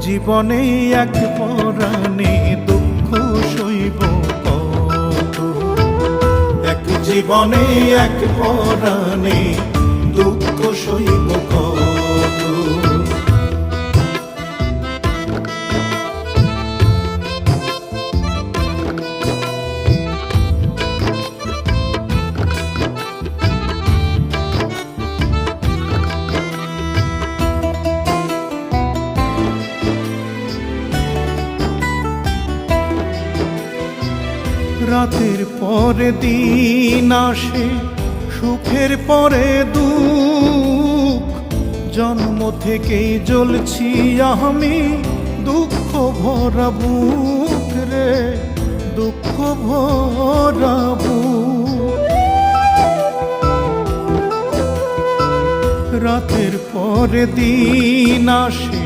জীবনে এক পরাণে দুঃখ সইব কত? এক জীবনে এক পরাণে রাতের পরে দিন আসে, সুখের পরে দুঃখ। জন্ম থেকেই জ্বলছি আমি, দুঃখ ভরা বুক রে, দুঃখ ভরা রাতের পরে দিন আসে